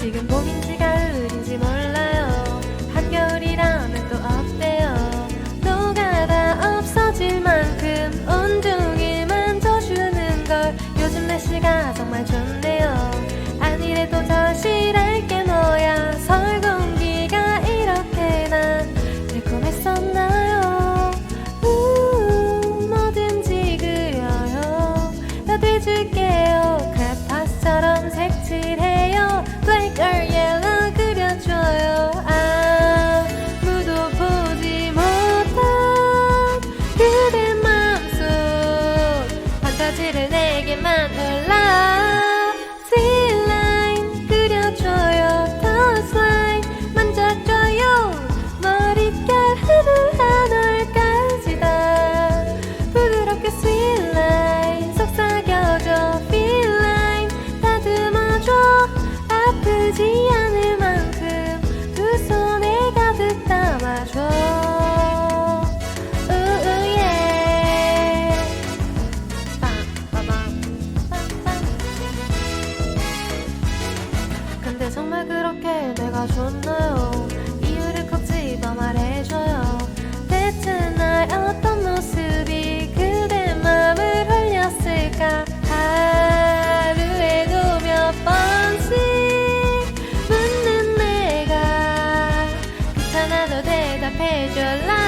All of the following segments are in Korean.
지금 봄인지 가 다 그렇게 내가 좋나요? 이유를 콕 집어 말해줘요. 대체 나의 어떤 모습이 그대 마음을 홀렸을까? 하루에도 몇 번씩 묻는 내가 귀찮아도 대답해줄라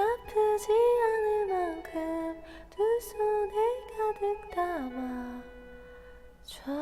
아프지 않을 만큼 두 손에 가득 담아줘